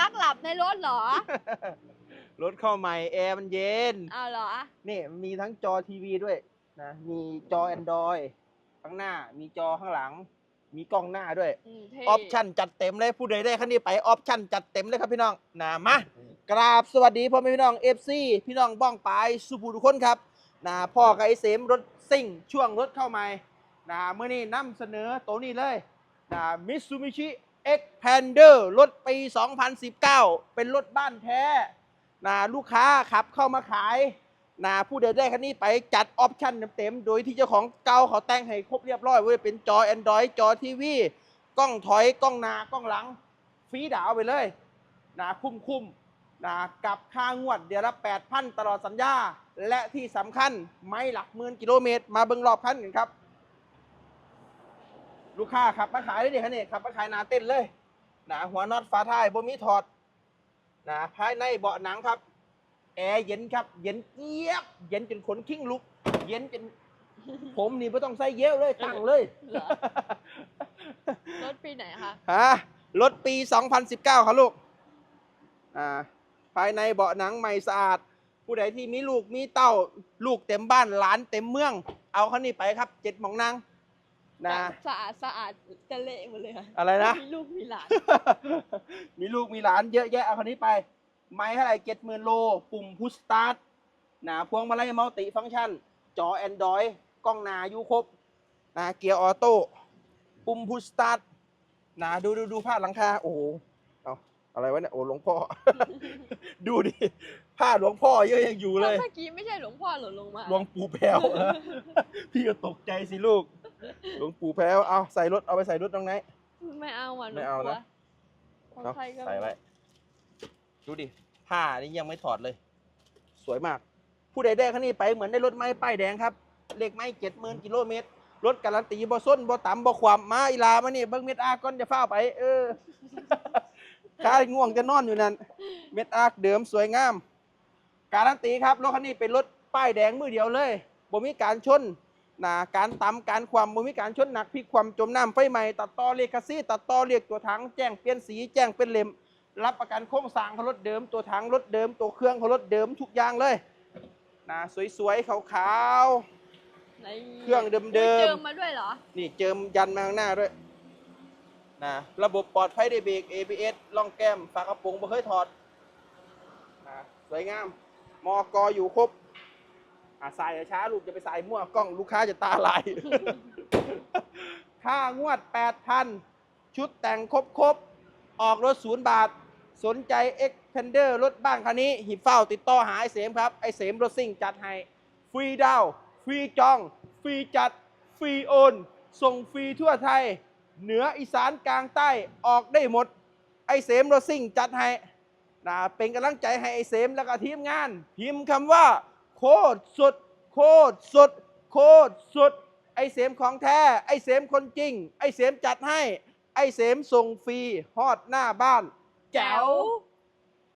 ลักหลับในรถเหรอ รถเข้าใหม่แอร์มันเย็นอ้าวเหรอ นี่มันมีทั้งจอทีวีด้วยนะมีจอ Android ข้างหน้า มีจอข้างหลัง มีกล้องหน้าด้วย อืมเท่ออปชั่นจัดเต็มเลยผู้ใดได้คันนี้ไปออปชั่นจัดเต็มเลยครับพี่น้องนะมากราบสวัสดีพ่อแม่พี่น้องเอฟซีพี่น้องบ้องปลายสุภูทุกคนครับนะพ่อกับไอเสมรถซิ่งช่วงรถเข้าใหม่นะเมื่อนี้นำเสนอตัวนี้เลยนะมิตซูมิชิ expander รถปี 2019 เป็นรถบ้านแท้นะลูกค้าขับเข้ามาขายนะผู้ใดได้คันนี้ไปจัดออปชั่นเต็มๆ โดยที่เจ้าของเก่าเขาแต่งให้ครบเรียบร้อยว่าเป็นจอ Android จอทีวีกล้องถอยกล้องหน้ากล้องหลัง ฟรีดาวไปเลยนะคุ้มคุ้มๆนะกับค่างวดเดือนละ8,000 ตลอดสัญญา และที่สำคัญไม่หลักหมื่นกิโลเมตร มาเบิ่งรอบคันกันครับ ลูกค้าขับมาขายได้ดิคันนี้ขับมาขายหนาเต้นเลยนะหัวน็อตฝาท้ายบ่มีถอดนะภายในเบาะหนังครับแอร์เย็นครับ เย็นเจี๊ยบ เย็นจนขนคิ้งลุก เย็นจนผมนี่ไม่ต้องใส่เยอะเลยตั้งเลยเหรอรถปีไหนคะฮะรถปี 2019 ครับลูกอ่าภายในเบาะหนังใหม่สะอาด ผู้ใดที่มีลูกมีเต้า ลูกเต็มบ้านหลานเต็มเมือง เอาคันนี้ไปครับเจ็ดหมองนาง นะ สะอาดสะอาดจะเละหมดเลยค่ะอะไรนะ มีลูกมีหลาน มีลูกมีหลานเยอะแยะเอาคันนี้ไป ไม่เท่าไหร่เจ็ดหมื่นโล ปุ่มพุชสตาร์ทนะพวงมาลัยมัลติฟังก์ชัน จอ Android กล้องหน้าอยู่ครบนะเกียร์ออโต้ ปุ่มพุชสตาร์ทนะดูดูดูผ้าหลังคา โอ้โหเอาอะไรวะเนี่ย โอ้หลวงพ่อ ดูดิผ้าหลวงพ่อเยอะยังอยู่เลย เมื่อกี้ไม่ใช่หลวงพ่อหล่นลงมา หลวงปู่แพ้วพี่ก็ตกใจสิลูก หลวงปู่แพ้วเอาใส่รถเอาไปใส่รถตรงไหน ไม่เอาอะไม่เอานะ ของเอาใครก็ใส่ไว้ดูดิผ้านี่ยังไม่ถอดเลย สวยมาก ผู้ใดได้คันนี้ไปเหมือนได้รถไม้ป้ายแดงครับเลขไม้เจ็ดหมื่นกิโลเมตรรถการันตีบ่ส้นบ่ต่ำบ่ความมาอีลามานี่เบิ้งเม็ดอาร์ก้อนจะเฝ้าไป เออข้าง่วงจะนอนอยู่นั่นเม็ดอาร์เดิมสวยงาม การันตีครับรถคันนี้เป็นรถป้ายแดงมือเดียวเลยบ่มีการชน นะการต่ำการความบ่มีการชนหนักพลิกความจมน้ำไฟใหม่ตัดต่อเลขคาซี่ตัดต่อเรียกตัวถังแจ้งเปลี่ยนสีแจ้งเป็นเล่มรับประกันโครงสร้างของรถเดิม ตัวถังรถเดิม ตัวเครื่องของรถเดิมทุกอย่างเลยนะสวยๆขาวในเครื่องเดิมๆโยเจิมมาด้วยเหรอๆนี่เจิมยันมาข้างหน้าด้วยนะระบบปลอดภัยได้เบรก ABS ล่องแก้มฝากระโปรงไม่เคยถอดนะสวยงามมอกออยู่ครบ อะสายช้าลูกจะไปสายมั่วกล้องลูกค้าจะตาลาย ค่างวด 8,000 ชุดแต่งครบครบๆออกรถศูนย์บาท สนใจ X p e n d e r รถบ้านคันนี้ หิบเฝ้าติดต่อหาไอเสมครับ ไอเสมรถซิ่งจัดให้ ฟรีดาว ฟรีจอง ฟรีจัด ฟรีโอน ส่งฟรีทั่วไทย เหนืออีสานกลางใต้ออกได้หมด ไอเสมรถซิ่งจัดให้นะเป็นกำลังใจให้ไอเสมและก็ทีมงานพิมพ์คำว่า โคตรสุด โคตรสุด โคตรสุด ไอเสมของแท้ ไอเสมคนจริง ไอเสมจัดให้ ไอเสมส่งฟรีฮอดหน้าบ้าน แจ๋วแจ๋ว